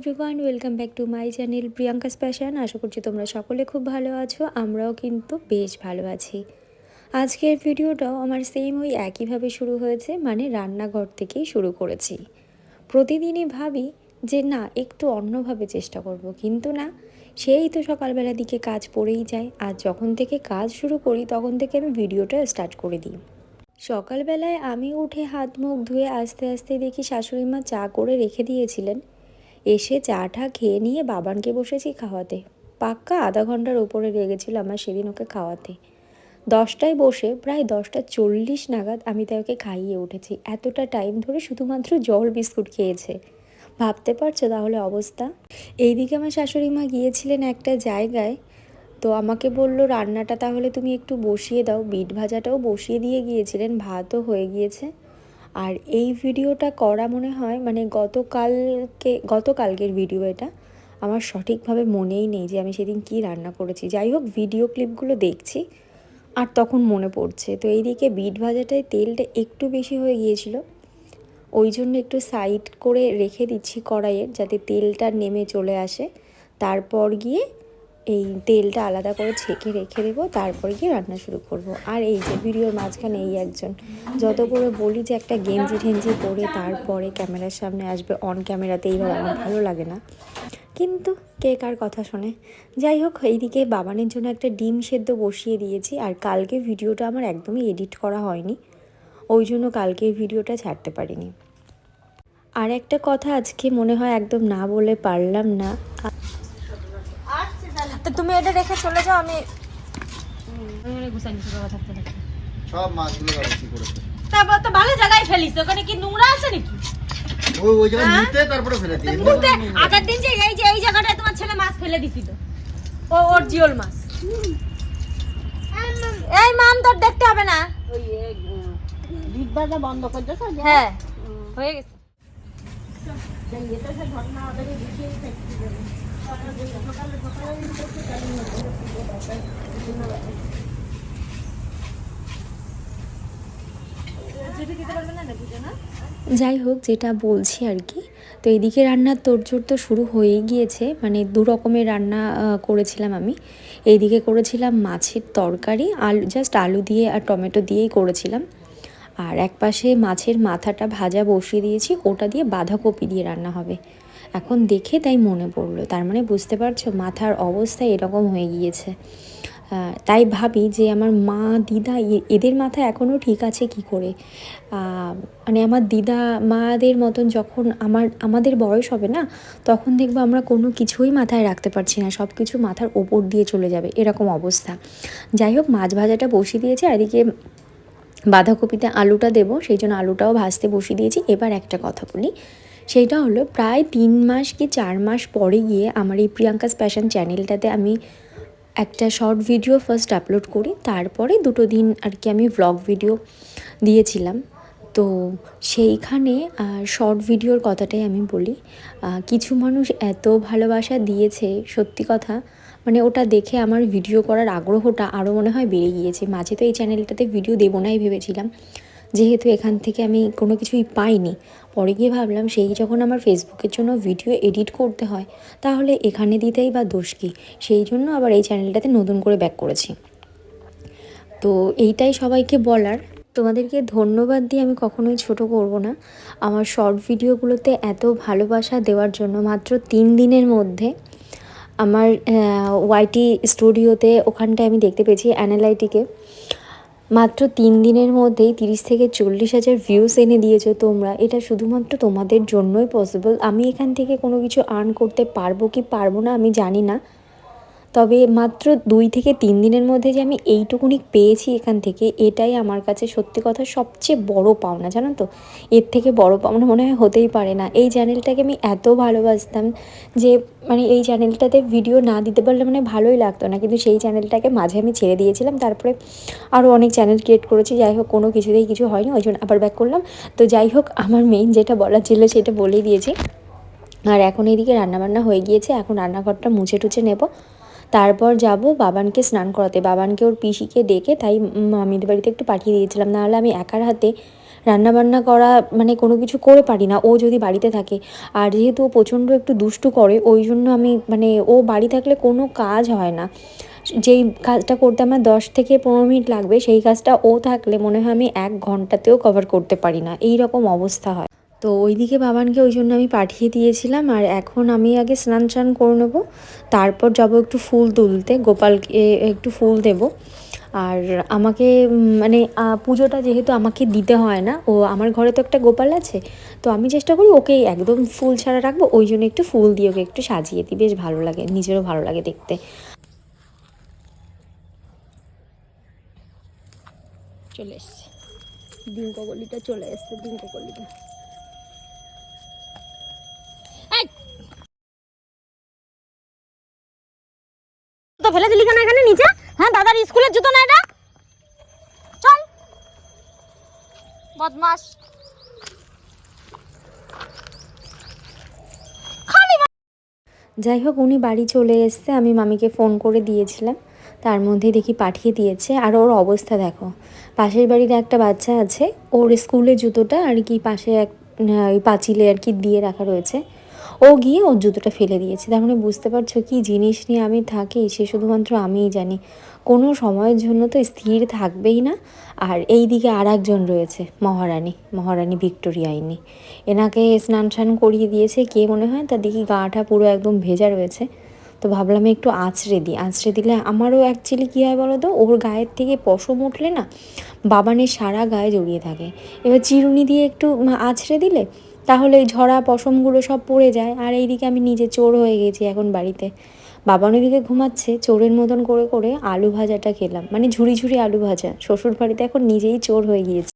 Everyone welcome back to my channel Priyanka's passion আশা করছি তোমরা সকলে খুব ভালো আছো, আমরাও কিন্তু বেশ ভালো আছি। আজকের ভিডিওটাও আমার সেম ওই একইভাবে শুরু হয়েছে মানে রান্নাঘর থেকেই শুরু করেছি। প্রতিদিনই ভাবি যে না, একটু অন্যভাবে চেষ্টা করব, কিন্তু না, সেই তো সকালবেলা দিকে কাজ পড়েই যায়, আর যখন থেকে কাজ শুরু করি, তখন থেকে আমি ভিডিওটা স্টার্ট করে দিই। সকালবেলায় আমি উঠে হাত মুখ ধুয়ে আস্তে আস্তে দেখি শাশুড়ি মা চা করে রেখে দিয়েছিলেন এসে চা চাটা খেয়ে নিয়ে বাবানকে বসেছি খাওয়াতে। পাক্কা আধা ঘণ্টার ওপরে লেগেছিল আমার সেদিন ওকে খাওয়াতে। দশটায় বসে প্রায় দশটা চল্লিশ নাগাদ আমি তাকে খাইয়ে উঠেছি। এতটা টাইম ধরে শুধুমাত্র জল বিস্কুট খেয়েছে। ভাবতে পারছ তাহলে অবস্থা? এইদিকে আমার শাশুড়ি মা গিয়েছিলেন একটা জায়গায়। তো আমাকে বলল, রান্নাটা তাহলে তুমি একটু বসিয়ে দাও। বিট ভাজাটাও বসিয়ে দিয়ে গিয়েছিলেন, ভাতও হয়ে গিয়েছে। আর এই ভিডিওটা করা মনে হয় মানে গতকালকে, গতকালকের ভিডিও এটা, আমার সঠিকভাবে মনেই নেই যে আমি সেদিন কি রান্না করেছি। যাই হোক, ভিডিও ক্লিপগুলো দেখছি, আর তখন মনে পড়ছে। তো এইদিকে বিট ভাজাটায় তেলটা একটু বেশি হয়ে গিয়েছিল, ওই জন্য একটু সাইড করে রেখে দিচ্ছি কড়াইয়ের যাতে তেলটা নেমে চলে আসে। তারপর গিয়ে এই তেলটা আলাদা করে ছেঁকে রেখে দেবো, তারপরে গিয়ে রান্না শুরু করব। আর এই যে ভিডিওর মাঝখানে এই একজন, যত করে বলি যে একটা গেঞ্জি ঠেঞ্জি পরে তারপরে ক্যামেরার সামনে আসবে অন ক্যামেরাতে, এইভাবে আমার ভালো লাগে না। কিন্তু কে কার কথা শোনে? যাই হোক, এইদিকে বাবানের জন্য একটা ডিম সেদ্ধ বসিয়ে দিয়েছি, আর কালকে ভিডিওটা আমার একদমই এডিট করা হয়নি। ওই জন্য কালকের ভিডিওটা ছাড়তে পারিনি। আর একটা কথা আজকে মনে হয় একদম না বলে পারলাম না। তো তুমি এটা রেখে চলে যাও আমি সব মাছগুলো ব্যবস্থা করেছে? তারপর তো ভালো জায়গায় ফেলিস ওখানে কি নোংরা আছে নাকি? ওই ওই জায়গায় হ্যাঁ? নিতে তারপরে ফেলে দিই আগের দিন যে এই যে এই জায়গাটায় তোমার ছেলে মাছ ফেলে দিছিল। ও ওর জিওল মাছ। এই মাম তোর দেখতে হবে না। বন্ধ করতে হ্যাঁ হয়ে গেছে। যাই হোক, যেটা বলছি আর কি, তো এদিকে রান্নার তোড়জোড় তো শুরু হয়েই গিয়েছে মানে দু রকমের রান্না করেছিলাম আমি। এইদিকে করেছিলাম মাছের তরকারি, আলু জাস্ট আলু দিয়ে আর টমেটো দিয়েই করেছিলাম। আর এক পাশে মাছের মাথাটা ভাজা বসিয়ে দিয়েছি, ওটা দিয়ে বাঁধাকপি দিয়ে রান্না হবে। এখন দেখে তাই মনে পড়ল, তার মানে বুঝতে পারছ মাথার অবস্থা এরকম হয়ে গিয়েছে। তাই ভাবি যে আমার মা, দিদা এদের মাথা এখনও ঠিক আছে কি করে? মানে আমার দিদা, মাদের মতন যখন আমার, আমাদের বয়স হবে না, তখন দেখব আমরা কোনো কিছুই মাথায় রাখতে পারছি না সব কিছু মাথার ওপর দিয়ে চলে যাবে, এরকম অবস্থা। যাই হোক, মাছ ভাজাটা বসিয়ে দিয়েছে, আর এদিকে বাঁধাকপিতে আলুটা দেবো, সেই জন্য আলুটাও ভাজতে বসিয়ে দিয়েছি। এবার একটা কথা বলি সেইটা হলো প্রায় তিন মাস কি চার মাস পরে গিয়ে আমার এই প্রিয়াঙ্কাস প্যাশন চ্যানেলটাতে আমি একটা শর্ট ভিডিও ফার্স্ট আপলোড করি, তারপরে দুটো দিন আর কি আমি ভ্লগ ভিডিও দিয়েছিলাম। তো সেইখানে শর্ট ভিডিওর কথাটাই আমি বলি কিছু মানুষ এত ভালোবাসা দিয়েছে, সত্যি কথা মানে ওটা দেখে আমার ভিডিও করার আগ্রহটা আরও মনে হয় বেড়ে গিয়েছে। মাঝে তো এই চ্যানেলটাতে ভিডিও দেবো নাই ভেবেছিলাম। যেহেতু এখান থেকে আমি কোনো কিছুই পাইনি, পরে গিয়ে ভাবলাম সেই যখন আমার ফেসবুকের জন্য ভিডিও এডিট করতে হয়, তাহলে এখানে দিতেই বা দোষ কী? সেই জন্য আবার এই চ্যানেলটাতে নতুন করে ব্যাক করেছি। তো এইটাই সবাইকে বলার। তোমাদেরকে ধন্যবাদ দিয়ে আমি কখনোই ছোট করব না। আমার শর্ট ভিডিওগুলোতে এত ভালোবাসা দেওয়ার জন্য মাত্র তিন দিনের মধ্যে আমার ওয়াইটি স্টুডিওতে ওখানটায় আমি দেখতে পেয়েছি অ্যানালাইটিকে মাত্র তিন দিনের মধ্যেই তিরিশ থেকে চল্লিশ হাজার ভিউস এনে দিয়েছ তোমরা। এটা শুধুমাত্র তোমাদের জন্যই পসিবল আমি এখান থেকে কোনো কিছু আর্ন করতে পারব কি পারব না আমি জানি না। তবে মাত্র দুই থেকে তিন দিনের মধ্যে যে আমি এইটুকুনি পেয়েছি এখান থেকে, এটাই আমার কাছে সত্যি কথা সবচেয়ে বড় পাওনা জানো তো? এর থেকে বড় পাওনা মনে হয় হতেই পারে না। এই চ্যানেলটাকে আমি এত ভালোবাসতাম যে মানে এই চ্যানেলটাতে ভিডিও না দিতে পারলে মানে ভালোই লাগতো না। কিন্তু সেই চ্যানেলটাকে মাঝে আমি ছেড়ে দিয়েছিলাম। তারপরে আরও অনেক চ্যানেল ক্রিয়েট করেছি। যাই হোক, কোনো কিছুতেই কিছু হয়নি। ওই জন্য আবার ব্যাক করলাম। তো যাই হোক, আমার মেইন যেটা বলার ছিল সেটা বলেই দিয়েছি। আর এখন এইদিকে রান্নাবান্না হয়ে গিয়েছে। এখন রান্নাঘরটা মুছে টুছে নেব। তারপর যাব বাবানকে স্নান করাতে। বাবানকে ওর পিসিকে ডেকে তাই মামিদের বাড়িতে একটু পাঠিয়ে দিয়েছিলাম। নাহলে আমি একার হাতে রান্না বান্না করা মানে কোনো কিছু করে পারি না। ও যদি বাড়িতে থাকে, আর যেহেতু ও প্রচণ্ড একটু দুষ্টু করে, ওই জন্য আমি মানে ও বাড়ি থাকলে কোনো কাজ হয় না। যেই কাজটা করতে আমার দশ থেকে পনেরো মিনিট লাগবে, সেই কাজটা ও থাকলে মনে হয় আমি এক ঘন্টাতেও কভার করতে পারি না। এই রকম অবস্থা হয়। তো ওইদিকে বাবানকে ওই জন্য আমি পাঠিয়ে দিয়েছিলাম আর এখন আমি আগে স্নান টান করে নেব। তারপর যাব একটু ফুল তুলতে, গোপালকে একটু ফুল দেব। আর আমাকে মানে পুজোটা যেহেতু আমাকে দিতে হয় না, ও আমার ঘরে তো একটা গোপাল আছে, তো আমি চেষ্টা করি ওকে একদম ফুল ছাড়া রাখব ওই জন্য একটু ফুল দিয়ে ওকে একটু সাজিয়ে দিই, বেশ ভালো লাগে, নিজেরও ভালো লাগে দেখতে। চলে এসছে। ডিঙ্ক চলে এসছে ডিঙ্ক তো ফেলে দিলি কেন এখানে নিচে হ্যাঁ দাদার স্কুলের জুতো না এটা? চল। বদমাস যাই হোক, উনি বাড়ি চলে এসছে। আমি মামিকে ফোন করে দিয়েছিলাম। তার মধ্যে দেখি পাঠিয়ে দিয়েছে। আর ওর অবস্থা দেখো। পাশের বাড়ির একটা বাচ্চা আছে। ওর স্কুলের জুতোটা আর কি পাশে এক ওই পাঁচিলে আর কি দিয়ে রাখা রয়েছে। ও গিয়ে ওর জুতোটা ফেলে দিয়েছে। তার মানে বুঝতে পারছ কি জিনিস নিয়ে আমি থাকি, সে শুধুমাত্র আমিই জানি। কোনো সময়ের জন্য তো স্থির থাকবেই না। আর এই দিকে আর একজন রয়েছে, মহারানী মহারানী ভিক্টোরিয়া ইনি। এনাকে স্নান টান করিয়ে দিয়েছে, কে মনে হয়? তা দেখি গাটা পুরো একদম ভেজা রয়েছে। তো ভাবলাম একটু আঁচড়ে দিই। আঁচড়ে দিলে আমারও অ্যাকচুয়ালি কী হয় বলো তো? ওর গায়ের থেকে পশম উঠলে না, বাবানের সারা গায়ে জড়িয়ে থাকে। এবার চিরুনি দিয়ে একটু আঁচড়ে দিলে তাহলে এই ঝরা পশমগুলো সব পড়ে যায়। আর এইদিকে আমি নিজে চোর হয়ে গেছি এখন বাড়িতে। বাবা ওইদিকে ঘুমাচ্ছে, চোরের মতন করে করে আলু ভাজাটা খেলাম। মানে ঝুড়ি ঝুড়ি আলু ভাজা। শ্বশুর বাড়িতে এখন নিজেই চোর হয়ে গিয়েছে।